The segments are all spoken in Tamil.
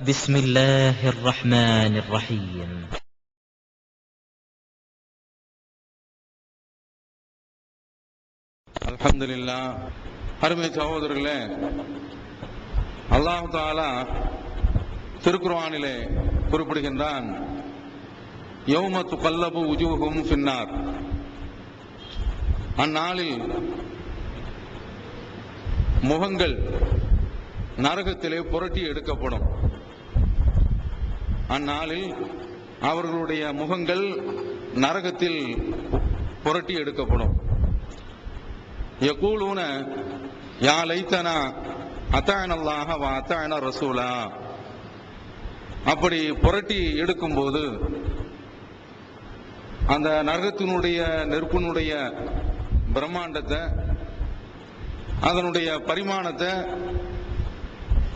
بسم الله الرحمن الرحيم அல்ஹம்துலில்லா அருமை சகோதரர்களே அல்லாஹ் தாலா திருக்குர்ஆனிலே குறிப்பிடுகின்றான் யௌம துகல்லபு உஜூஹும் ஃபின்னார் அந்நாளில் முகங்கள் நரகத்திலே புரட்டி எடுக்கப்படும் அந்நாளில் அவர்களுடைய முகங்கள் நரகத்தில் புரட்டி எடுக்கப்படும். யகூலூன யா லைத்தனா அத்தாயனல்லாக வா அத்தாயன ரசூலா. அப்படி புரட்டி எடுக்கும்போது அந்த நரகத்தினுடைய நெருப்பினுடைய பிரம்மாண்டத்தை அதனுடைய பரிமாணத்தை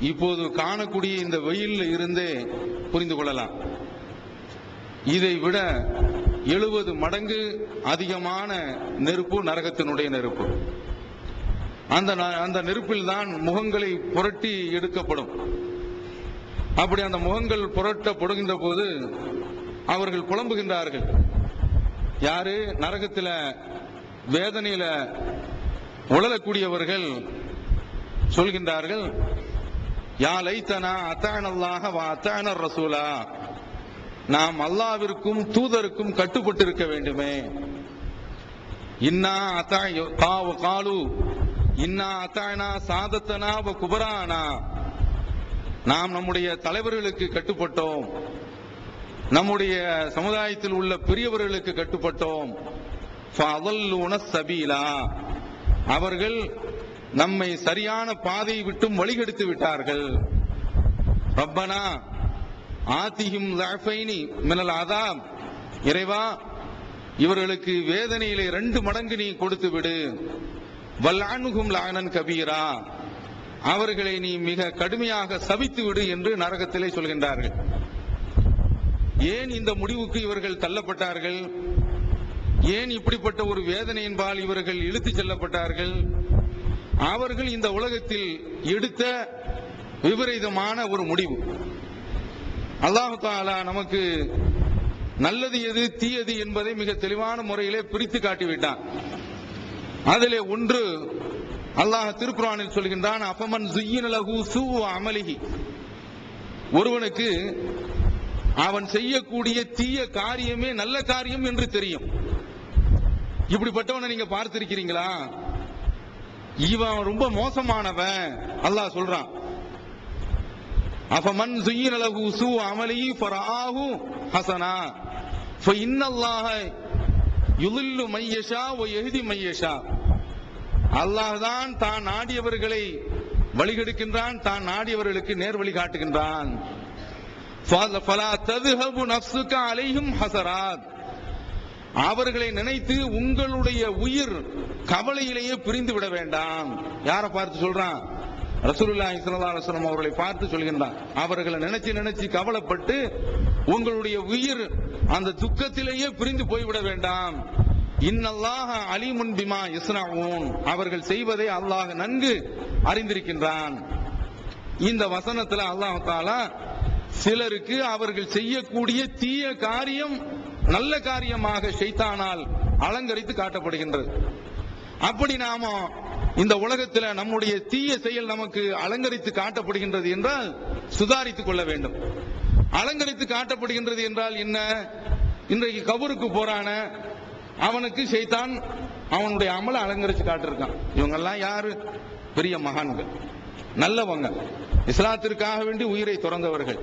இப்போது காணக்கூடிய இந்த வெயிலில் இருந்தே புரிந்து கொள்ளலாம். இதை விட எழுபது மடங்கு அதிகமான நெருப்பு நரகத்தினுடைய நெருப்பு. அந்த ந- அந்த நெருப்பில் தான் முகங்களை புரட்டி எடுக்கப்படும். அப்படி அந்த முகங்கள் புரட்டப்படுகின்ற போது அவர்கள் புலம்புகின்றார்கள் யாரு? நரகத்தில் வேதனையில உழலக்கூடியவர்கள் சொல்கின்றார்கள் யா லைத்தனா அத்தான அல்லாஹ வா அத்தான ரசூலா. நாம் அல்லாவிற்கும் தூதருக்கும் கட்டுப்பட்டு இருக்க வேண்டுமே. இன்னா அத்தா காவு காலு. இன்னா அத்தானா சாதத்தனா வ குபரானா. நாம் நம்முடைய தலைவர்களுக்கு கட்டுப்பட்டோம். நம்முடைய சமுதாயத்தில் உள்ள பெரியவர்களுக்கு கட்டுப்பட்டோம். சபீலா. அவர்கள் நம்மை சரியான பாதையை விட்டும் வழிகெடுத்து விட்டார்கள். ரப்பனா ஆத்தியும் மினல் ஆதாம் இறைவா இவர்களுக்கு வேதனையிலே ரெண்டு மடங்கு நீ கொடுத்து விடு. வல்லானுகும் லானன் கபீரா. அவர்களை நீ மிக கடுமையாக சபித்து விடு என்று நரகத்திலே சொல்கின்றார்கள். ஏன் இந்த முடிவுக்கு இவர்கள் தள்ளப்பட்டார்கள்? ஏன் இப்படிப்பட்ட ஒரு வேதனையின்பால் இவர்கள் இழுத்துச் செல்லப்பட்டார்கள்? அவர்கள் இந்த உலகத்தில் எடுத்த விபரீதமான ஒரு முடிவு. அல்லாஹு தாலா நமக்கு நல்லது எது தீயது என்பதை மிக தெளிவான முறையிலே பிரித்து காட்டிவிட்டான். அதிலே ஒன்று அல்லாஹ் திருக்குறானில் சொல்கின்றான் அபமன் சுய்யின சூ அமலிகி ஒருவனுக்கு அவன் செய்யக்கூடிய தீய காரியமே நல்ல காரியம் என்று தெரியும். இப்படிப்பட்டவனை நீங்க பார்த்திருக்கிறீங்களா? இவன் ரொம்ப மோசமானவன். அல்லாஹ் சொல்றான். அஃபமன் சுயிரலகு சு அமலி ஃபராஹு ஹசனா. ஹஸனா ஃபஇன்னல்லாஹ யுதில்லு மையஷா ஓ யஹ்தி மையஷா அல்லாஹ் தான் தான் நாடியவர்களை வழிகெடுக்கின்றான் தான் நாடியவர்களுக்கு நேர் வழி காட்டுகின்றான். ஃபல- ஃபலா ததுஹபு நஃப்ஸுக அலைஹிம் ஹசராத். அவர்களை நினைத்து உங்களுடைய உயிர் கவலையிலேயே பிரிந்து விட வேண்டாம். யாரை பார்த்து சொல்றான்? ரசூலுல்லாஹி இஸ்லாம் அவர்களை பார்த்து சொல்கின்றான். அவர்களை நினைச்சு நினைச்சு கவலைப்பட்டு உங்களுடைய உயிர் அந்த துக்கத்திலேயே பிரிந்து போய்விட வேண்டாம். இன்னல்லாக அலிமுன் பிமா இஸ்னாவும் அவர்கள் செய்வதை அல்லாஹ் நன்கு அறிந்திருக்கின்றான். இந்த வசனத்துல அல்லாஹ் சிலருக்கு அவர்கள் செய்யக்கூடிய தீய காரியம் நல்ல காரியமாக ஷைத்தானால் அலங்கரித்து காட்டப்படுகின்றது. அப்படி நாம இந்த உலகத்தில் நம்முடைய தீய செயல் நமக்கு அலங்கரித்து காட்டப்படுகின்றது என்றால் சுதாரித்துக் கொள்ள வேண்டும். அலங்கரித்து காட்டப்படுகின்றது என்றால் என்ன? இன்றைக்கு கபருக்கு போறான அவனுக்கு செய்தான் அவனுடைய அமலை அலங்கரித்து காட்டிருக்கான். இவங்கெல்லாம் யாரு? பெரிய மகான்கள். நல்லவங்க. இஸ்லாத்திற்காக வேண்டி உயிரை துறந்தவர்கள்.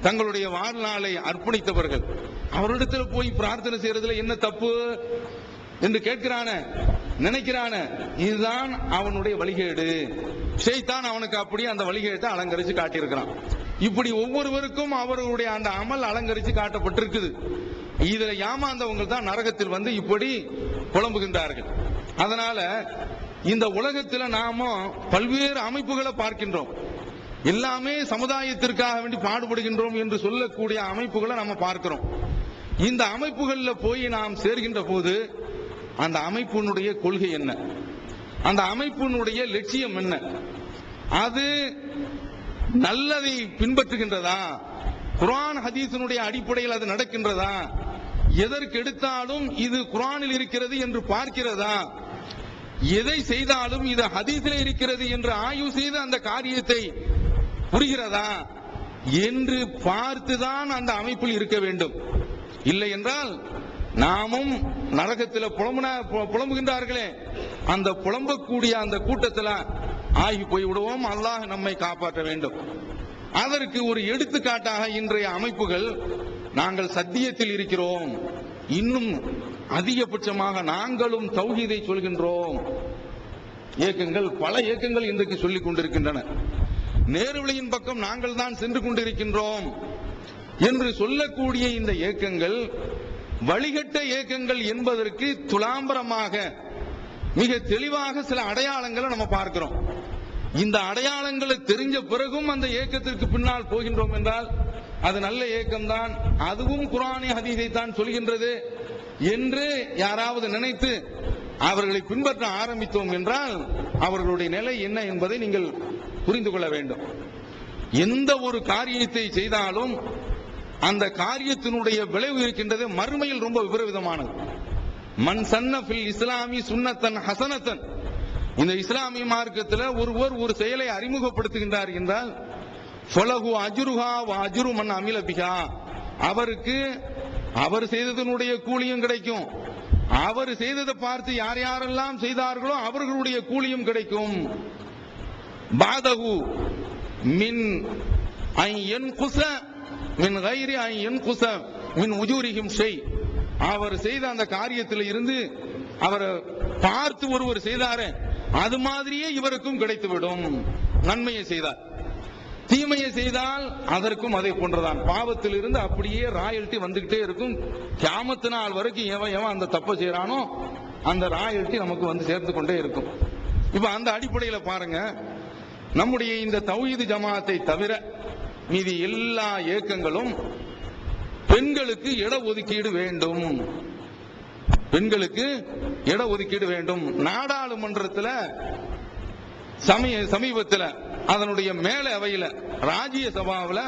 தங்களுடைய வாழ்நாளை அர்ப்பணித்தவர்கள். அவரிடத்தில் போய் பிரார்த்தனை செய்யறதுல என்ன தப்பு என்று கேட்கிறான நினைக்கிறான இதுதான் அவனுடைய வழிகேடு. செய்தான் அவனுக்கு அப்படியே அந்த வழிகேட்டை அலங்கரிச்சு காட்டியிருக்கிறான். இப்படி ஒவ்வொருவருக்கும் அவர்களுடைய அந்த அமல் அலங்கரிச்சு காட்டப்பட்டிருக்குது. இதுல ஏமாந்தவங்க தான் நரகத்தில் வந்து இப்படி புலம்புகின்றார்கள். அதனால இந்த உலகத்துல நாம பல்வேறு அமைப்புகளை பார்க்கின்றோம். எல்லாமே சமுதாயத்திற்காக வேண்டி பாடுபடுகின்றோம் என்று சொல்லக்கூடிய அமைப்புகளை நம்ம பார்க்கிறோம். இந்த அமைப்புகளில் போய் நாம் சேர்கின்ற போது அந்த அமைப்பினுடைய கொள்கை என்ன? அந்த அமைப்பினுடைய லட்சியம் என்ன? அது நல்லதை பின்பற்றுகின்றதா? குரான் ஹதீசனுடைய அடிப்படையில் அது நடக்கின்றதா? எதற்கு எடுத்தாலும் இது குரானில் இருக்கிறது என்று பார்க்கிறதா? எதை செய்தாலும் இது ஹதீஸில் இருக்கிறது என்று ஆய்வு செய்து அந்த காரியத்தை புரிகிறதா? என்று பார்த்துதான் அந்த அமைப்பில் இருக்க வேண்டும். இல்லை என்றால் நாமும் நரகத்தில் புலம்புன புலம்புகின்றார்களே. அந்த புலம்பக்கூடிய அந்த கூட்டத்தில் ஆகி போய் விடுவோம் அல்லாஹ் நம்மை காப்பாற்ற வேண்டும். அதற்கு ஒரு எடுத்துக்காட்டாக இன்றைய அமைப்புகள் நாங்கள் சத்தியத்தில் இருக்கிறோம். இன்னும் அதிகபட்சமாக நாங்களும் தௌஹீதை சொல்கின்றோம். இயக்கங்கள் பல இயக்கங்கள் இன்றைக்கு சொல்லிக் கொண்டிருக்கின்றன. நேருவழியின் பக்கம் நாங்கள் தான் சென்று கொண்டிருக்கின்றோம். என்று சொல்லக்கூடிய இந்த இயக்கங்கள் வழிகட்ட இயக்கங்கள் என்பதற்கு துலாம்பரமாக மிக தெளிவாக சில அடையாளங்களை நம்ம பார்க்கிறோம். இந்த அடையாளங்களை தெரிஞ்ச பிறகும் அந்த இயக்கத்திற்கு பின்னால் போகின்றோம் என்றால் அது நல்ல இயக்கம்தான் அதுவும் குரானி ஹதீதை தான் சொல்கின்றது என்று யாராவது நினைத்து அவர்களை பின்பற்ற ஆரம்பித்தோம் என்றால் அவர்களுடைய நிலை என்ன என்பதை நீங்கள் புரிந்து கொள்ள வேண்டும். எந்த ஒரு காரியத்தை செய்தாலும் அந்த காரியத்தினுடைய விளைவு இருக்கின்றது மறுமையில் ரொம்ப விபரீதமானது. மன் சன்னஃபில் இஸ்லாமி சுன்னத்தன் ஹசனத்தன். இந்த இஸ்லாமிய மார்க்கத்தில் ஒருவர் ஒரு செயலை அறிமுகப்படுத்துகின்றார் என்றால் ஃபலகு அஜுருஹா வ மண் மன் அவருக்கு அவர் செய்ததனுடைய கூலியும் கிடைக்கும். அவர் செய்ததை பார்த்து யார் யாரெல்லாம் செய்தார்களோ அவர்களுடைய கூலியும் கிடைக்கும். பாதகு மின் ஐ என்குச மின் கைரி ஐ என்குச மின் உஜூரிகும் செய் அவர் செய்த அந்த காரியத்தில் இருந்து அவர் பார்த்து ஒருவர் செய்தாரே அது மாதிரியே இவருக்கும் கிடைத்துவிடும். நன்மையை செய்தார். தீமையை செய்தால் அதற்கும் அதை போன்றதான். பாவத்தில் இருந்து அப்படியே ராயல்ட்டி வந்துகிட்டே இருக்கும். கியாமத்து நாள் வரைக்கும் எவன் எவன் அந்த தப்பை செய்யறானோ அந்த ராயல்ட்டி நமக்கு வந்து சேர்த்து கொண்டே இருக்கும். இப்ப அந்த அடிப்படையில பாருங்க நம்முடைய இந்த தௌஹீது ஜமாத்தை தவிர மீதி எல்லா இயக்கங்களும் பெண்களுக்கு இட ஒதுக்கீடு வேண்டும். பெண்களுக்கு இட ஒதுக்கீடு வேண்டும். நாடாளுமன்றத்தில் சமய சமீபத்தில் அதனுடைய மேல அவையில ராஜ்ய சபாவில்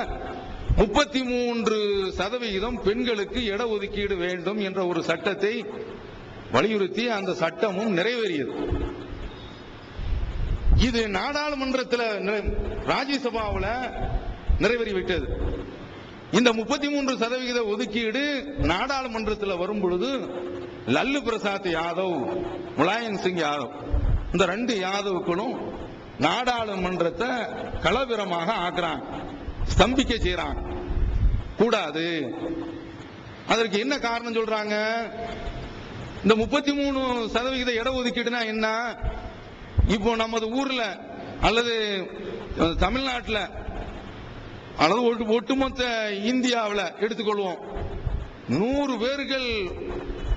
முப்பத்தி மூன்று சதவிகிதம் பெண்களுக்கு இட ஒதுக்கீடு வேண்டும் என்ற ஒரு சட்டத்தை வலியுறுத்தி அந்த சட்டமும் நிறைவேறியது. இது நாடாளுமன்றத்தில் ராஜ்யசபாவில் நிறைவேறிவிட்டது. இந்த முப்பத்தி மூன்று சதவிகித ஒதுக்கீடு நாடாளுமன்றத்தில் வரும் பொழுது லல்லு பிரசாத் யாதவ் முலாயம் சிங் யாதவ் இந்த ரெண்டு யாதவுக்களும் நாடாளுமன்றத்தை கலவிரமாக ஆக்குறாங்க ஸ்தம்பிக்க செய்யறாங்க கூடாது. அதற்கு என்ன காரணம் சொல்றாங்க? இந்த முப்பத்தி மூணு சதவிகித இடஒதுக்கீடுனா என்ன? இப்போ நமது ஊர்ல அல்லது தமிழ்நாட்டில் அல்லது ஒட்டு- ஒட்டுமொத்த இந்தியாவில் எடுத்துக்கொள்வோம். நூறு பேர்கள்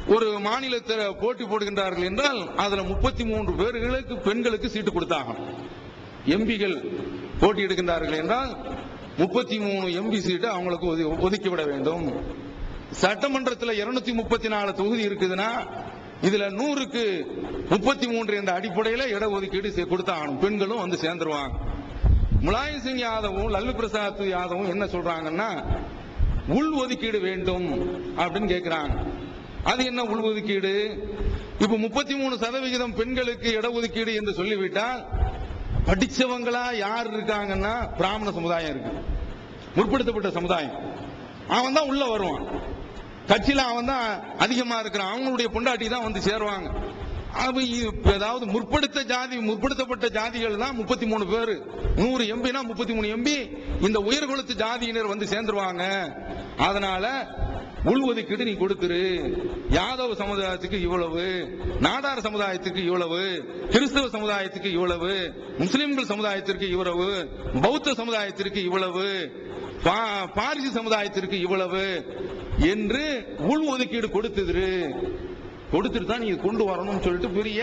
ஒரு மாநிலத்தில் போட்டி போடுகின்றார்கள் என்றால் அதில் முப்பத்தி மூன்று பேர்களுக்கு பெண்களுக்கு சீட்டு கொடுத்தாங்க எம்பிகள் போட்டியிடுகின்றார்கள் என்றால் முப்பத்தி மூணு எம்பி சீட்டு அவங்களுக்கு ஒது- ஒதுக்கிவிட வேண்டும். சட்டமன்றத்தில் இருநூத்தி முப்பத்தி நாலு தொகுதி இருக்குதுன்னா இதுல நூறுக்கு முப்பத்தி மூன்று என்ற அடிப்படையில் இடஒதுக்கீடு கொடுத்தாகணும். பெண்களும் வந்து சேர்ந்துருவாங்க. முலாயம் சிங் யாதவும் லல்லு பிரசாத் யாதவும் என்ன சொல்றாங்கன்னா உள் ஒதுக்கீடு வேண்டும் அப்படின்னு கேட்கிறாங்க அது என்ன உள் ஒதுக்கீடு? இப்ப முப்பத்தி மூணு சதவிகிதம் பெண்களுக்கு இடஒதுக்கீடு என்று சொல்லிவிட்டால் படிச்சவங்களா யார் இருக்காங்கன்னா பிராமண சமுதாயம் இருக்கு. முற்படுத்தப்பட்ட சமுதாயம். அவன் தான் உள்ள வருவான். கட்சியில அவன் தான் அதிகமா இருக்கிறான். அவங்களுடைய பொண்டாட்டி தான் வந்து சேருவாங்க. அவன் இ- முற்படுத்த ஜாதி முற்படுத்தப்பட்ட ஜாதிகள் தான் முப்பத்தி மூணு பேர். நூறு எம்பினா முப்பத்தி மூணு எம்பி. இந்த உயர்குலத்து ஜாதியினர் வந்து சேர்ந்துருவாங்க. அதனால உள் ஒதுக்கீடு நீ கொடுத்துரு. யாதவ சமுதாயத்துக்கு இவ்வளவு நாடார் சமுதாயத்துக்கு இவ்வளவு கிறிஸ்தவ சமுதாயத்துக்கு இவ்வளவு முஸ்லிம்கள் சமுதாயத்திற்கு இவ்வளவு பௌத்த சமுதாயத்திற்கு இவ்வளவு பா- பாரிசு சமுதாயத்திற்கு இவ்வளவு என்று உள் ஒதுக்கீடு கொடுத்துரு கொடுத்துட்டு தான் நீங்க கொண்டு வரணும்னு சொல்லிட்டு பெரிய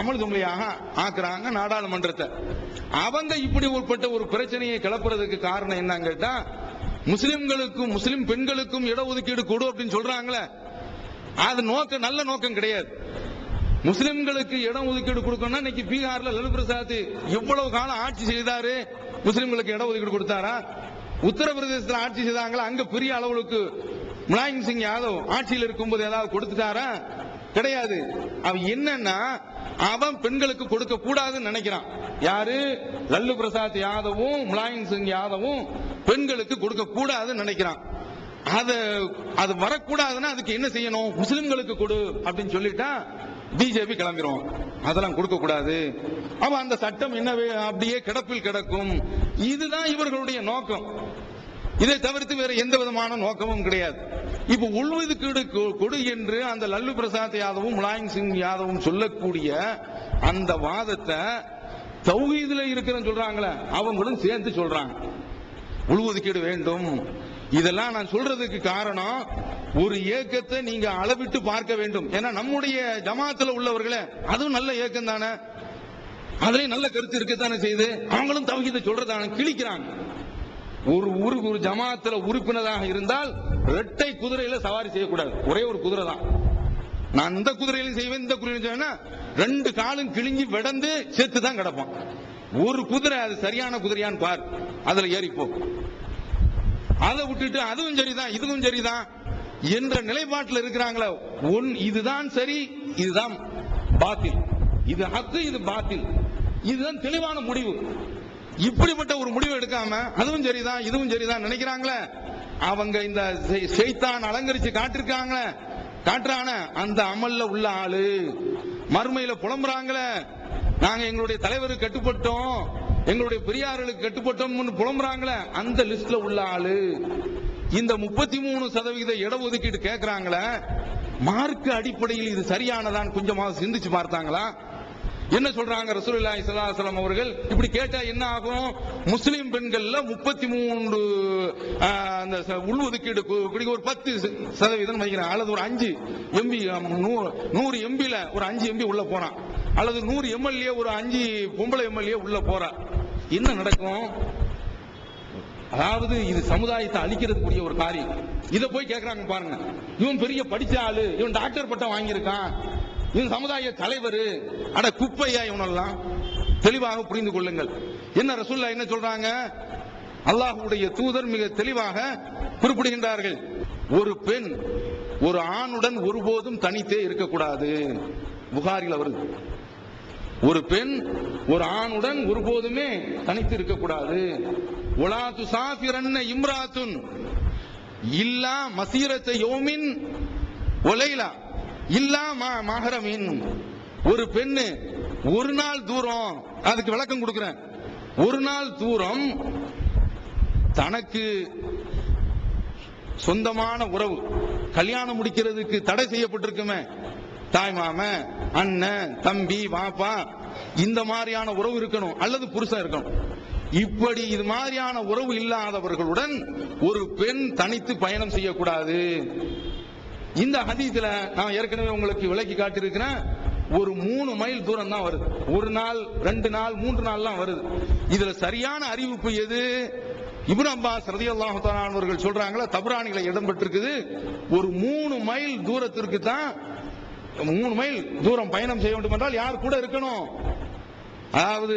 அமல்துங்களையாக ஆக்குறாங்க நாடாளுமன்றத்தை. அவங்க இப்படி உட்பட்ட ஒரு பிரச்சனையை கிளப்புறதுக்கு காரணம் என்னன்னு கேட்டா முஸ்லிம்களுக்கும் முஸ்லிம் பெண்களுக்கும் இடஒதுக்கீடு கொடு அப்படின்னு சொல்றாங்களே. அது நோக்கம் நல்ல நோக்கம் கிடையாது. முஸ்லிம்களுக்கு இடம் ஒதுக்கீடு கொடுக்கணும்னா இன்னைக்கு பீகார்ல லலு பிரசாத் எவ்வளவு காலம் ஆட்சி செய்தாரு? முஸ்லிம்களுக்கு இடஒதுக்கீடு கொடுத்தாரா? உத்தரப்பிரதேசத்தில் ஆட்சி செய்தாங்களா? அங்க பெரிய அளவுக்கு முலாயம் சிங் யாதவ் ஆட்சியில் இருக்கும்போது ஏதாவது கொடுத்துட்டாரா? கிடையாது. அவன் என்னன்னா அவன் பெண்களுக்கு கொடுக்க கூடாதுன்னு நினைக்கிறான். யாரு? லல்லு பிரசாத் யாதவும் முலாயம் சிங் யாதவும் பெண்களுக்கு கொடுக்க கூடாதுன்னு நினைக்கிறான். அது அது வரக்கூடாதுன்னா அதுக்கு என்ன செய்யணும்? முஸ்லிம்களுக்கு கொடு அப்படின்னு சொல்லிட்டா பிஜேபி கிளம்பிடும் அதெல்லாம் கொடுக்க கூடாது அவன் அந்த சட்டம் என்ன அப்படியே கிடப்பில் கிடக்கும். இதுதான் இவர்களுடைய நோக்கம். இதை தவிர்த்து வேற எந்த விதமான நோக்கமும் கிடையாது. இப்ப உள்ஒதுக்கீடு கொ- கொடு என்று அந்த லல்லு பிரசாத் யாதவும் முலாயம் சிங் யாதவும் சொல்லக்கூடிய அந்த வாதத்தை தௌஹீதுல இருக்கிறன்னு சொல்றாங்களே அவங்களும் சேர்ந்து சொல்றாங்க. உள்ஒதுக்கீடு வேண்டும். இதெல்லாம் நான் சொல்றதுக்கு காரணம் ஒரு இயக்கத்தை நீங்க அளவிட்டு பார்க்க வேண்டும். ஏன்னா நம்முடைய ஜமாத்துல உள்ளவர்களே அதுவும் நல்ல இயக்கம் தானே அதுலயும் நல்ல கருத்து இருக்கத்தானே செய்யுது? அவங்களும் தவகித சொல்றதான? கிழிக்கிறாங்க. ஒரு ஊருக்கு ஒரு ஜமாத்துல உறுப்பினராக இருந்தால் இரட்டை குதிரையில சவாரி செய்யக்கூடாது. ஒரே ஒரு குதிரை தான். நான் இந்த குதிரையிலும் செய்வேன் இந்த குதிரையிலும் ரெண்டு காலும் கிழிஞ்சி விடந்து செத்து தான் கிடப்பான். ஒரு குதிரை அது சரியான குதிரையான்னு பார். அதுல ஏறிப்போ. அதை விட்டுட்டு அதுவும் சரிதான் இதுவும் சரிதான் என்ற நிலைப்பாட்டில் இருக்கிறாங்களே ஒன் இதுதான் சரி இதுதான் பாத்தில். இது ஹக்கு இது பாத்தில். இதுதான் தெளிவான முடிவு. இப்படிப்பட்ட ஒரு முடிவு எடுக்காம அதுவும் சரிதான் இதுவும் சரிதான் நினைக்கிறாங்களே? அவங்க இந்த செய்- செய்தான் அலங்கரிச்சு காட்டிருக்காங்களே? காட்டுறான? அந்த அமல்ல உள்ள ஆளு. மறுமையில புலம்புறாங்களே? நாங்க எங்களுடைய தலைவருக்கு கட்டுப்பட்டோம். எங்களுடைய பெரியார்களுக்கு கட்டுப்பட்டோம்னு புலம்புறாங்களே? அந்த லிஸ்ட்ல உள்ள ஆளு. இந்த முப்பத்தி மூணு சதவீத இடஒதுக்கீடு கேட்கிறாங்களே மார்க் அடிப்படையில் இது சரியானதான் கொஞ்சமாக சிந்திச்சு பார்த்தாங்களா? என்ன சொல்றாங்க ரசூலுல்லாஹி ஸல்லல்லாஹு அலைஹி அவர்கள்? இப்படி கேட்டா என்ன ஆகும்? முஸ்லிம் பெண்கள்ல முப்பத்தி மூன்று அந்த ச- உள்ஒதுக்கீடு கு- ஒரு பத்து சதவீதம் வைக்கிறேன் அல்லது ஒரு அஞ்சு எம்பி நூறு எம்பியில ஒரு அஞ்சு எம்பி உள்ள போறான். அல்லது நூறு எம்எல்ஏ ஒரு அஞ்சு பொம்பளை எம்எல்ஏ உள்ள போறா என்ன நடக்கும்? அதாவது இது சமுதாயத்தை அழிக்கிறதுக்குரிய ஒரு காரியம். இதை போய் கேட்கறாங்க பாருங்க. இவன் பெரிய படிச்ச ஆளு இவன் டாக்டர் பட்டம் வாங்கியிருக்கான். இந்த சமுதாய தலைவர் அட குப்பையா இவனெல்லாம்? தெளிவாக புரிந்து கொள்ளுங்கள். என்ன ரசூல்லா என்ன சொல்றாங்க? அல்லாஹுடைய தூதர் மிக தெளிவாக குறிப்பிடுகின்றார்கள். ஒரு பெண் ஒரு ஆணுடன் ஒருபோதும் தனித்தே இருக்கக்கூடாது. புகாரில் வருது ஒரு பெண் ஒரு ஆணுடன் ஒருபோதுமே தனித்து இருக்கக்கூடாது. ஒலா சாஃபிரன்ன இம்ராத்துன். இல்லா மசீரத்தை யோமின் ஒலைலா இல்லா மா- மஹரமின். ஒரு பெண்ணு ஒரு நாள் தூரம் அதுக்கு விளக்கம் கொடுக்கிறேன். ஒரு நாள் தூரம் தனக்கு சொந்தமான உறவு கல்யாணம் முடிக்கிறதுக்கு தடை செய்யப்பட்டிருக்குமே. தாய் மாமன் அண்ணன் தம்பி பாப்பா இந்த மாதிரியான உறவு இருக்கணும் அல்லது புருஷன் இருக்கணும். இப்படி இது மாதிரியான உறவு இல்லாதவர்களுடன் ஒரு பெண் தனித்து பயணம் செய்யக்கூடாது. இந்த ஹதீஸ்ல நான் ஏற்கனவே உங்களுக்கு விளக்கி காட்டியிருக்கிறேன். ஒரு மூணு மைல் தூரம் தான் வருது. ஒரு நாள் ரெண்டு நாள் மூன்று நாள்லாம் வருது. இதுல சரியான அறிவிப்பு எது? இப்னு அப்பாஸ் ரதி தஆலா அவர்கள் சொல்றாங்களா தபுராணிகளை இடம்பெற்றிருக்குது. ஒரு மூணு மைல் தூரத்திற்கு தான் மூணு மைல் தூரம் பயணம் செய்ய வேண்டும் என்றால் யார் கூட இருக்கணும்? அதாவது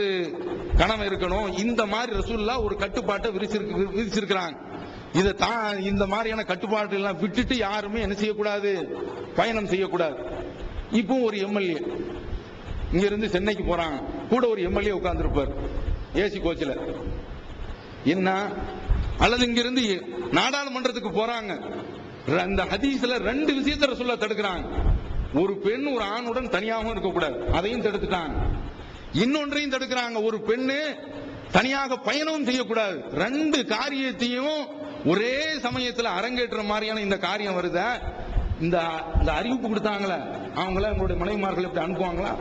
கணவன் இருக்கணும். இந்த மாதிரி ரசூல்லா ஒரு கட்டுப்பாட்டை விரிச்சிருக்கு விரிச்சிருக்கிறாங்க. இதை தான் இந்த மாதிரியான கட்டுப்பாட்டு எல்லாம் விட்டுட்டு யாருமே என்ன செய்யக்கூடாது? பயணம் செய்யக்கூடாது. இப்போ ஒரு எம்எல்ஏ. இங்க இருந்து சென்னைக்கு போறாங்க கூட ஒரு எம்எல்ஏ உட்கார்ந்துருப்பார். ஏசி கோச்சில். என்ன? அல்லது இங்கிருந்து நாடாளுமன்றத்துக்கு போறாங்க. அந்த ஹதீஸ்ல ரெண்டு விஷயத்தை சொல்ல தடுக்கிறாங்க ஒரு பெண் ஒரு ஆணுடன் தனியாகவும் இருக்கக்கூடாது. அதையும் தடுத்துட்டாங்க இன்னொன்றையும் தடுக்கிறாங்க. ஒரு பெண்ணு தனியாக பயணம் செய்யக்கூடாது. ரெண்டு காரியத்தையும் ஒரே சமயத்துல அரங்கேற்ற மாதிரியான இந்த காரியம் வருத? இந்த இந்த அறிவிப்பு கொடுத்தாங்களே அவங்கள உங்களுடைய மனைவிமார்கள் எப்படி அனுப்புவாங்களா?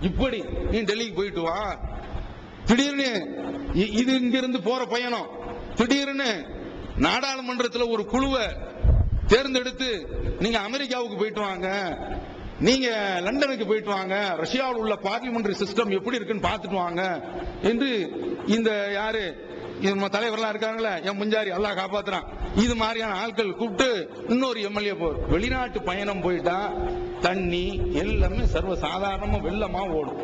இப்படி நீ டெல்லிக்கு போயிட்டு வா. திடீர்னு இ- இது இங்கிருந்து போற பயணம். திடீர்னு நாடாளுமன்றத்தில் ஒரு குழுவை தேர்ந்தெடுத்து நீங்க அமெரிக்காவுக்கு போயிட்டு வாங்க. நீங்க லண்டனுக்கு போயிட்டு வாங்க. ரஷ்யாவில் உள்ள பார்லிமெண்டரி சிஸ்டம் எப்படி இருக்குன்னு பார்த்துட்டு வாங்க. என்று இந்த யாரு இது நம்ம தலைவர்லாம் இருக்காங்களே என் முஞ்சாரி எல்லாம் காப்பாத்துறான். இது மாதிரியான ஆட்கள் கூப்பிட்டு இன்னொரு எம்எல்ஏ போ வெளிநாட்டு பயணம் போயிட்டா தண்ணி எல்லாமே சர்வ சாதாரணமா வெள்ளமா ஓடும்.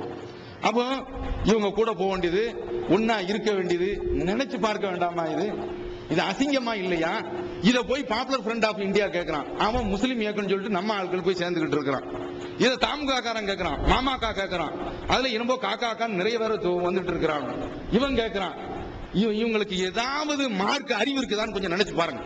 அப்போ இவங்க கூட போக வேண்டியது ஒன்னா இருக்க வேண்டியது நினைச்சு பார்க்க வேண்டாமா இது? இது அசிங்கமா இல்லையா? இதை போய் பாப்புலர் ஃப்ரண்ட் ஆஃப் இந்தியா கேட்கறான் அவன் முஸ்லீம் இயக்கம்னு சொல்லிட்டு நம்ம ஆட்கள் போய் சேர்ந்துகிட்டு இருக்கிறான். இதை தாமுக காரன் மாமாக்கா கேட்கறான் அதுல என்னமோ காக்கா கான்னு நிறைய பேர் வந்துட்டு இருக்கிறான் இவன் கேட்கறான் இவங்களுக்கு ஏதாவது மார்க் அறிவு இருக்குதான்னு கொஞ்சம் நினைச்சு பாருங்க.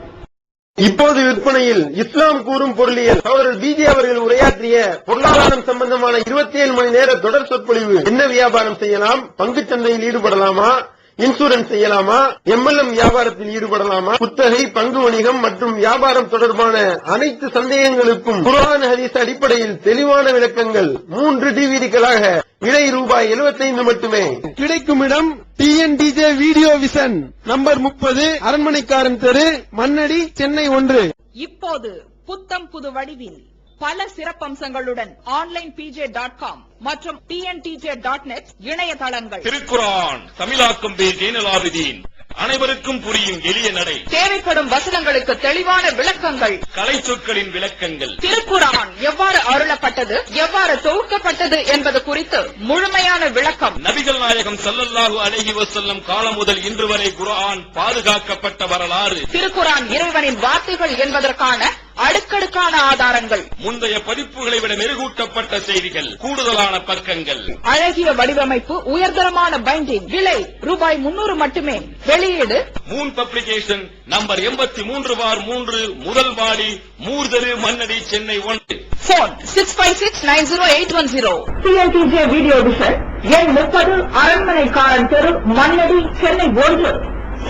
இப்போது விற்பனையில் இஸ்லாம் கூறும் பொருளியல் சகோதரர் பிஜே அவர்கள் உரையாற்றிய பொருளாதாரம் சம்பந்தமான இருபத்தி ஏழு மணி நேர தொடர் சொற்பொழிவு. என்ன வியாபாரம் செய்யலாம்? பங்கு சந்தையில் ஈடுபடலாமா? இன்சூரன்ஸ் செய்யலாமா? எம்எல்எம் வியாபாரத்தில் ஈடுபடலாமா? குத்தகை பங்கு வணிகம் மற்றும் வியாபாரம் தொடர்பான அனைத்து சந்தேகங்களுக்கும் குர்ஆன் ஹதீஸ் அடிப்படையில் தெளிவான விளக்கங்கள். மூன்று டிவிடிகளாக விலை ரூபாய் 75 மட்டுமே. கிடைக்கும் இடம் டிஎன்டிஜே வீடியோ விஷன் நம்பர் முப்பது அரண்மனைக்காரன் தெரு மண்ணடி சென்னை ஒன்று. இப்போது புத்தம் புது வடிவில் பல சிறப்பம்சங்களுடன் ஆன்லைன் பிஜே டாட் காம் மற்றும் டிஎன்டிஜே டாட் நெட் இணையதளங்கள். திருக்குரான் தமிழாக்கம் பே அனைவருக்கும் புரியும் எளிய நடை. தேவைப்படும் வசனங்களுக்கு தெளிவான விளக்கங்கள். கலை சொற்களின் விளக்கங்கள். திருக்குரான் எவ்வாறு அருளப்பட்டது எவ்வாறு தொகுக்கப்பட்டது என்பது குறித்து முழுமையான விளக்கம். நபிகள் நாயகம் ஸல்லல்லாஹு அலைஹி வஸல்லம் காலம் முதல் இன்று வரை குர்ஆன் பாதுகாக்கப்பட்ட வரலாறு. திருக்குரான் இறைவனின் வார்த்தைகள் என்பதற்கான அடுக்கடுக்கான ஆதாரங்கள். முந்தைய பதிப்புகளை விட மெருகூட்டப்பட்ட செய்திகள் கூடுதலான பக்கங்கள். அழகிய வடிவமைப்பு உயர்தரமான பைண்டிங் விலை ரூபாய் முன்னூறு மட்டுமே. வெளியீடு. மூன் பப்ளிகேஷன் நம்பர் எண்பத்தி மூன்று பார் மூன்று முதல் மாடி மூர்தரு மன்னடி சென்னை ஒன்று. Phone six five six nine zero eight one zero TNTJ video design எண் முப்பது அரண்மனைக்காரன் தெரு மன்னடி சென்னை ஒன்று.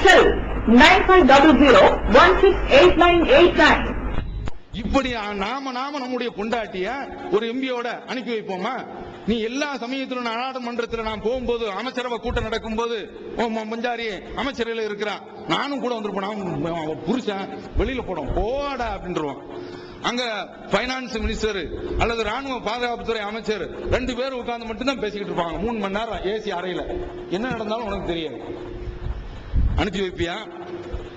Cell nine five double zero one six eight nine eight nine இப்படி நாம நாம நம்முடைய கொண்டாட்டிய ஒரு எம்பியோட அனுப்பி வைப்போமா? நீ எல்லா சமயத்திலும் நாடாளுமன்றத்தில் நான் போகும்போது அமைச்சரவை கூட்டம் நடக்கும்போது உன் ம- மஞ்சாரி அமைச்சரையில இருக்கிறான் நானும் கூட வந்திருப்பேன். புருஷன். வெளியில போடும் போடா அப்படின்றவான். அங்க பைனான்ஸ் மினிஸ்டர் அல்லது ராணுவ பாதுகாப்புத்துறை அமைச்சர் ரெண்டு பேரும் உட்கார்ந்து மட்டும்தான் பேசிக்கிட்டு இருப்பாங்க. மூணு மணி நேரம் ஏசி அறையில. என்ன நடந்தாலும் உனக்கு தெரியாது. அனுப்பி வைப்பியா?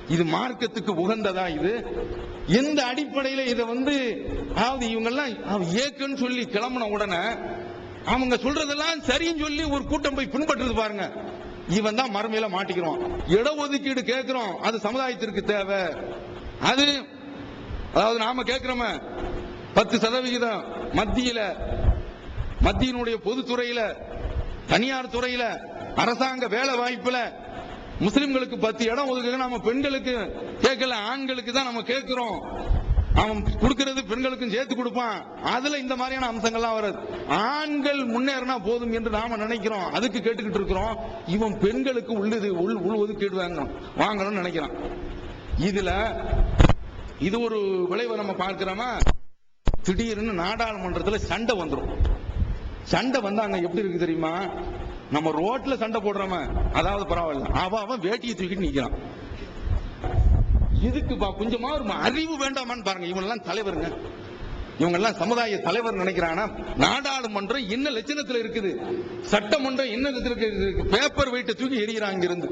இது மார்க்கத்துக்கு உகந்ததா இது? எந்த அடிப்படையில இதை வந்து அதாவது இவங்க எல்லாம் ஏக்குன்னு சொல்லி கிளம்பின உடனே அவங்க சொல்றதெல்லாம் சரின்னு சொல்லி ஒரு கூட்டம் போய் பின்பற்றுறது பாருங்க. இவன் தான் மறுமையில மாட்டிக்கிறோம் இடஒதுக்கீடு கேட்கிறோம். அது சமுதாயத்திற்கு தேவை. அது அதாவது நாம கேட்கிறோம பத்து சதவிகிதம் மத்தியில மத்தியினுடைய பொதுத்துறையில தனியார் துறையில அரசாங்க வேலை வாய்ப்புல முஸ்லிம்களுக்கு பத்து இடம் ஒதுக்குங்க. நம்ம பெண்களுக்கு கேட்கல ஆண்களுக்கு தான் நம்ம கேட்கிறோம். அவன் கொடுக்கிறது பெண்களுக்கும் சேர்த்து கொடுப்பான். அதுல இந்த மாதிரியான அம்சங்கள்லாம் வருது. ஆண்கள் முன்னேறினா போதும் என்று நாம நினைக்கிறோம். அதுக்கு கேட்டுக்கிட்டு இருக்கிறோம். இவன் பெண்களுக்கு உள்ளது உள் உள் ஒதுக்கீடு வாங்கணும் வாங்கணும்னு நினைக்கிறான். இதுல இது ஒரு விளைவை நம்ம பார்க்கிறோமா? திடீர்னு நாடாளுமன்றத்துல சண்டை வந்துடும் சண்டை வந்தாங்க. எப்படி இருக்கு தெரியுமா? நம்ம ரோட்ல சண்டை போடுறவன் அதாவது பரவாயில்ல அவன் அவன் வேட்டியை தூக்கிட்டு நிக்கிறான். இதுக்கு கொஞ்சமா ஒரு அறிவு வேண்டாமான்னு பாருங்க இவங்கெல்லாம் தலைவருங்க. இவங்கெல்லாம் சமுதாய தலைவர் நினைக்கிறானா? நாடாளுமன்றம் என்ன லட்சணத்தில் இருக்குது. சட்டமன்றம் என்ன லட்சணத்தில் இருக்குது. பேப்பர் வெயிட்டை தூக்கி எறிகிறாங்க இருந்து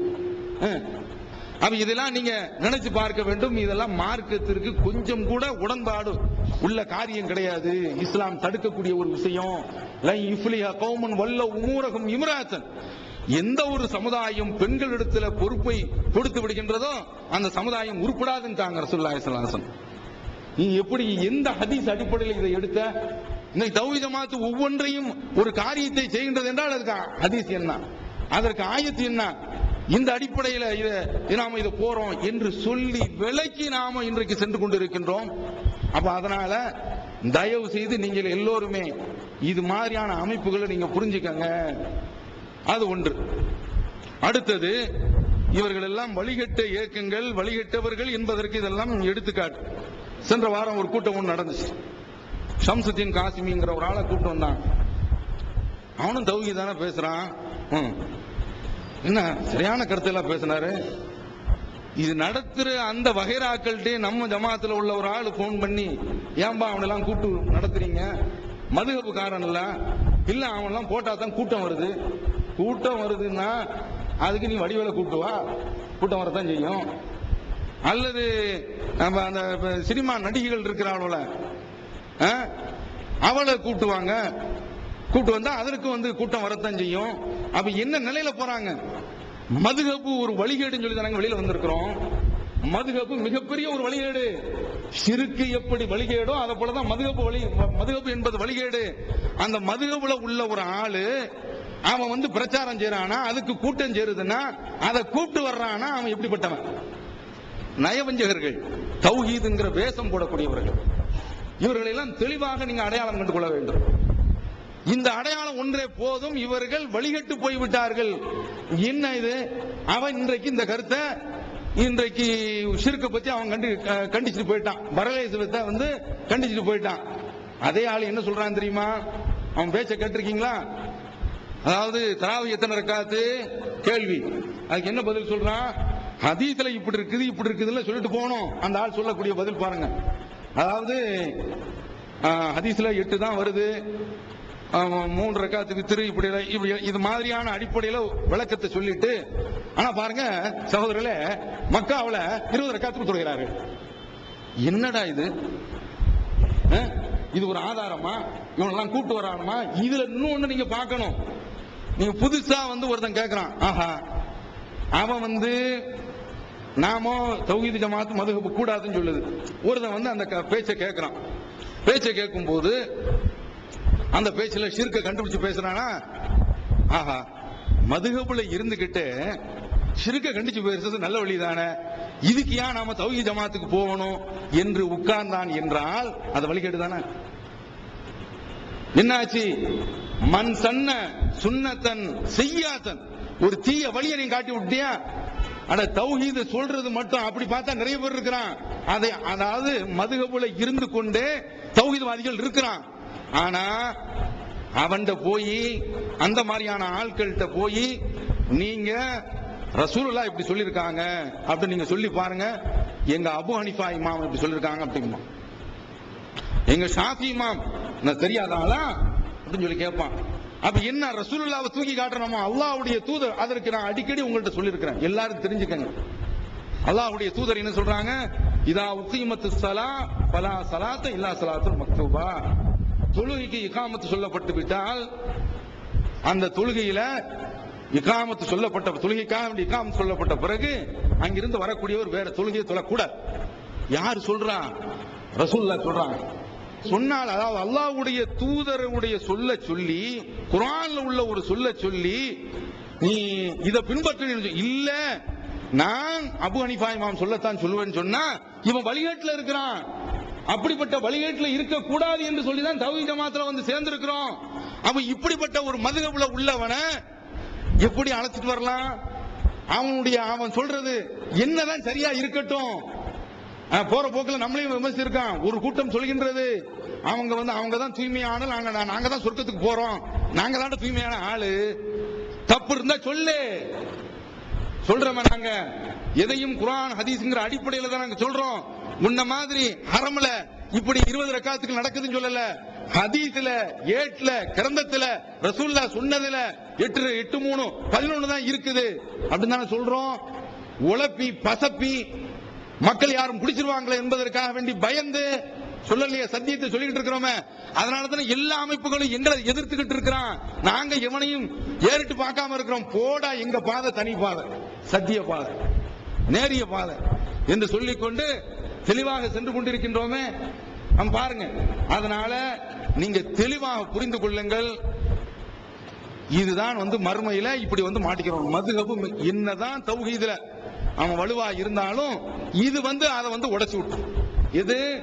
அப்ப இதெல்லாம் நீங்க நினைச்சு பார்க்க வேண்டும். இதெல்லாம் மார்க்கத்திற்கு கொஞ்சம் கூட உடன்பாடு உள்ள காரியம் கிடையாது. இஸ்லாம் தடுக்கக்கூடிய ஒரு விஷயம். லை யுஃப்லிஹ வல்ல உமூரகும் இம்ராத்தன். எந்த ஒரு சமுதாயம் பெண்களிடத்துல பொறுப்பை கொடுத்து விடுகின்றதோ அந்த சமுதாயம் உருப்படாதுன்னு ரசூலுல்லாஹி இஸ்லாசன் நீ எப்படி எந்த ஹதீஸ் அடிப்படையில் இதை எடுத்த? இன்னைக்கு தௌஹீத் ஒவ்வொன்றையும் ஒரு காரியத்தை செய்கின்றது என்றால் அதுக்கு ஹதீஸ் என்ன? அதற்கு ஆயத்து என்ன? இந்த அடிப்படையில் இதை நாம் நாம இதை போறோம் என்று சொல்லி விலைக்கு நாம இன்றைக்கு சென்று கொண்டிருக்கின்றோம். அப்ப அதனால தயவு செய்து நீங்கள் எல்லோருமே இது மாதிரியான அமைப்புகளை நீங்க புரிஞ்சுக்கங்க. அது ஒன்று. அடுத்தது இவர்கள் எல்லாம் வழிகட்ட இயக்கங்கள் வழிகட்டவர்கள் என்பதற்கு இதெல்லாம் எடுத்துக்காட்டு. சென்ற வாரம் ஒரு கூட்டம் ஒன்று நடந்துச்சு. ஷம்சுத்தீன் காசிமிங்கிற ஒரு ஆளை கூட்டம் தான் அவனும் தௌகி தானே பேசுறான். ம். என்ன சரியான கருத்தெல்லாம் பேசினாரு. இது நடத்துற அந்த வகைராக்கள்கிட்டே நம்ம ஜமாத்துல உள்ள ஒரு ஆள் போன் பண்ணி ஏன்பா அவனெல்லாம் கூட்டு நடத்துறீங்க? மதுகப்பு காரணம் இல்ல. இல்ல அவன்லாம் போட்டா தான் கூட்டம் வருது. கூட்டம் வருதுன்னா அதுக்கு நீ வடிவேல கூட்டுவா கூட்டம் வரத்தான் செய்யும். அல்லது நம்ம அந்த சினிமா நடிகைகள் இருக்கிற அவளோட அவளை கூட்டுவாங்க கூட்டு வந்தா அதற்கு வந்து கூட்டம் வரத்தான் செய்யும். அப்ப என்ன நிலையில போறாங்க? மதுகப்பு ஒரு வழிகேடுன்னு சொல்லி நாங்க வெளியில வந்திருக்கிறோம். மதுகப்பு மிகப்பெரிய ஒரு வழிகேடு. சிறுக்கு எப்படி வழிகேடோ அதை போலதான் மதுகப்பு வழி மதுகப்பு என்பது வழிகேடு. அந்த மதுகப்புல உள்ள ஒரு ஆளு அவன் வந்து பிரச்சாரம் செய்யறானா அதுக்கு கூட்டம் சேருதுன்னா அதை கூப்பிட்டு வர்றானா அவன் எப்படிப்பட்டவன்? நயவஞ்சகர்கள் தௌஹீதுங்கிற வேஷம் போடக்கூடியவர்கள். இவர்களெல்லாம் தெளிவாக நீங்க அடையாளம் கண்டு கொள்ள வேண்டும். இந்த அடையாளம் ஒன்றே போதும். இவர்கள் வழிகட்டு போய்விட்டார்கள். என்ன இது? அவன் இன்றைக்கு இந்த கருத்தை இன்றைக்கு சிறுக்க பத்தி அவன் கண்டு க- கண்டிச்சுட்டு போயிட்டான். பரதேசத்தை வந்து கண்டிச்சுட்டு போயிட்டான். அதே ஆள் என்ன சொல்றான் தெரியுமா? அவன் பேச்ச கேட்டிருக்கீங்களா? அதாவது தராவி எத்தனை இருக்காது கேள்வி. அதுக்கு என்ன பதில் சொல்றான்? ஹதீஸ்ல இப்படி இருக்குது இப்படி இருக்குதுன்னு சொல்லிட்டு போகணும். அந்த ஆள் சொல்லக்கூடிய பதில் பாருங்க. அதாவது ஹதீஸ்ல எட்டு தான் வருது. மூன்று ரக்காத்து வித்திரு இப்படி இப்படி இது மாதிரியான அடிப்படையில் விளக்கத்தை சொல்லிட்டு ஆனா பாருங்க சகோதரர்களே மக்காவில் இருபது ரக்காத்துக்கு தொழுகிறார்கள் என்னடா இது? இது ஒரு ஆதாரமா? இவனெல்லாம் கூப்பிட்டு வரானுமா? இதுல இன்னொன்னு நீங்க பார்க்கணும். நீங்க புதுசா வந்து ஒருத்தன் கேட்கறான் ஆஹா. அவன் வந்து நாமோ தௌஹீது ஜமாத்து மதுகப்பு கூடாதுன்னு சொல்லுது. ஒருத்தன் வந்து அந்த க- பேச்சை கேட்கறான் பேச்சை கேட்கும் போது அந்த பேச்சில் சிறுக்கை கண்டுபிடிச்சு பேசுறானா? ஆஹா. மதுகப்புல இருந்துகிட்டு சிறுக்கை கண்டிச்சு பேசுறது நல்ல வழி தானே இதுக்கு ஏன் நாம தௌகி ஜமாத்துக்கு போகணும் என்று உட்கார்ந்தான் என்றால் அது வழிகேடு தானே? என்னாச்சு? மண் சன்ன சுண்ணத்தன் செய்யாத்தன். ஒரு தீய வழியை நீ காட்டி விட்டியா? அட தௌஹீது சொல்றது மட்டும் அப்படி பார்த்தா நிறைய பேர் இருக்கிறான். அதை அதாவது மதுகபுல இருந்து கொண்டே தௌஹீதவாதிகள் இருக்கிறான். ஆனா அவன்கிட்ட போய் அந்த மாதிரியான ஆட்கள்கிட்ட போய் நீங்க ரசூலுல்லா இப்படி சொல்லியிருக்காங்க அப்படின்னு நீங்க சொல்லி பாருங்க. எங்க அபு ஹனிஃபா இமாம் இப்படி சொல்லியிருக்காங்க அப்படிமா எங்க ஷாஃபி இமாம் தெரியாதாளா அப்படின்னு சொல்லி கேட்பான். அப்ப என்ன ரசூலுல்லாவை தூக்கி காட்டுறோமோ அல்லாவுடைய தூதர் அதற்கு நான் அடிக்கடி உங்கள்ட்ட சொல்லியிருக்கிறேன். எல்லாரும் தெரிஞ்சுக்கங்க. அல்லாஹ்வுடைய தூதர் என்ன சொல்றாங்க? இதா உக்கிமத்து சலா பலா சலாத்த இல்லா சலாத்து மக்தூபா. தொழுகைக்கு இகாமத்து சொல்லப்பட்டு விட்டால் அந்த தொழுகையில இகாமத்து சொல்லப்பட்ட தொழுகைக்காக வேண்டிய இகாமத்து சொல்லப்பட்ட பிறகு அங்கிருந்து வரக்கூடியவர் வேற தொழுகையை தொழக்கூடாது யார் சொல்றா? ரசூல்லா சொல்றாங்க. சொன்னால் அதாவது அல்லாஹ்வுடைய தூதருடைய சொல்ல சொல்லி குரான்ல உள்ள ஒரு சொல்ல சொல்லி நீ இத பின்பற்ற இல்ல நான் அபு ஹனிஃபா இமாம் சொல்லத்தான் சொல்லுவேன்னு சொன்னா இவன் வழிகாட்டுல இருக்கிறான். அப்படிப்பட்ட வழிகேட்டில் இருக்கக்கூடாது என்று சொல்லி தான் ஜமாத்துல வந்து சேர்ந்திருக்கிறோம். அவன் இப்படிப்பட்ட ஒரு மதுகபுல உள்ளவனை எப்படி அழைச்சிட்டு வரலாம்? அவனுடைய அவன் சொல்றது என்னதான் சரியா இருக்கட்டும். போற போக்குல நம்மளையும் விமர்சிருக்கான் ஒரு கூட்டம் சொல்கின்றது. அவங்க வந்து அவங்க தான் தூய்மையான நாங்க நாங்க தான் சொர்க்கத்துக்கு போறோம். நாங்க தான் தூய்மையான ஆளு. தப்பு இருந்தா சொல்லு. சொல்றோம் நாங்க? எதையும் குரான் ஹதீஸ்ங்கிற அடிப்படையில தான் நாங்க சொல்றோம். முன்ன மாதிரி அறமுல இப்படி இருபது ரக்காத்துக்கு நடக்குதுன்னு சொல்லல. ஹதீஸ்ல ஏட்ல கிரந்தத்துல ரசூல்லா சொன்னதுல எட்டு எட்டு மூணு பதினொன்னு தான் இருக்குது. அப்படின்னு தானே சொல்றோம்? உழப்பி பசப்பி மக்கள் யாரும் குடிச்சிருவாங்களே என்பதற்காக வேண்டி பயந்து சொல்லலையே சத்தியத்தை சொல்லிட்டு இருக்கிறோமே. அதனால தானே எல்லா அமைப்புகளும் எங்களை எதிர்த்துக்கிட்டு இருக்கிறான். நாங்க எவனையும் ஏறிட்டு பார்க்காம இருக்கிறோம். போடா எங்க பாதை தனி பாதை சத்திய பாதை நேரிய பாதை என்று சொல்லிக்கொண்டு தெளிவாக சென்று கொண்டிருக்கின்றோமே. நம்ம பாருங்க. அதனால நீங்க தெளிவாக புரிந்து கொள்ளுங்கள். இதுதான் வந்து மறுமையில இப்படி வந்து மாட்டிக்கிறோம். மதுகபு என்னதான் தௌஹீதுல அவன் வலுவா இருந்தாலும் இது வந்து அதை வந்து உடைச்சு விட்டு இது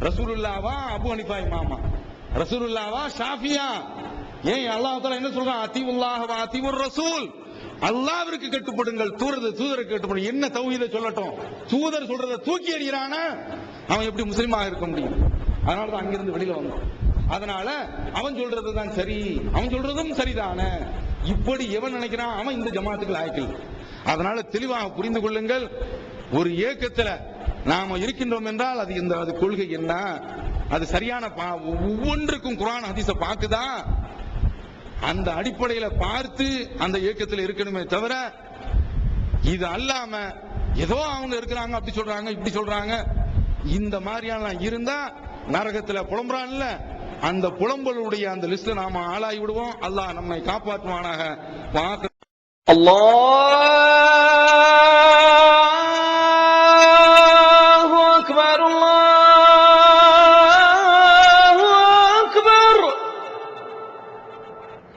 ரசூலுல்லாவா அபு அனிபாய் மாமா ரசூலுல்லாவா ஷாஃபியா. ஏன் அல்லாஹ் என்ன சொல்றான்? அத்திவுல்லாஹ் அதிவுர் ரசூல். அல்லாவிற்கு கட்டுப்படுங்கள் தூரது தூதருக்கு கட்டுப்படும் என்ன தௌஹீத சொல்லட்டும்? தூதர் சொல்றதை தூக்கி எறிகிறானா அவன் எப்படி முஸ்லீமாக இருக்க முடியும்? அதனால தான் அங்கிருந்து வெளியில வந்தான். அதனால அவன் சொல்றது தான் சரி. அவன் சொல்றதும் சரிதானே. இப்படி எவன் நினைக்கிறான்? அவன் இந்த ஜமாத்துக்கு லாயக்கில் அதனால தெளிவாக புரிந்து கொள்ளுங்கள். ஒரு இயக்கத்துல நாம இருக்கின்றோம் என்றால் அது இந்த அது கொள்கை என்ன? அது சரியான பா- ஒவ்வொன்றுக்கும் குரான் ஹதீஸ பார்க்குதான் அந்த அடிப்படையில பார்த்து அந்த இயக்கத்தில் இருக்கணுமே தவிர இது அல்லாம ஏதோ அவங்க இருக்கிறாங்க அப்படி சொல்றாங்க இப்படி சொல்றாங்க. இந்த மாதிரியான இருந்தா நரகத்துல புலம்புறான்ல அந்த புலம்பலுடைய அந்த லிஸ்ட் நாம ஆளாகி விடுவோம். அல்லாஹ் நம்மை காப்பாற்றுவானாக. பார்க்க அல்லா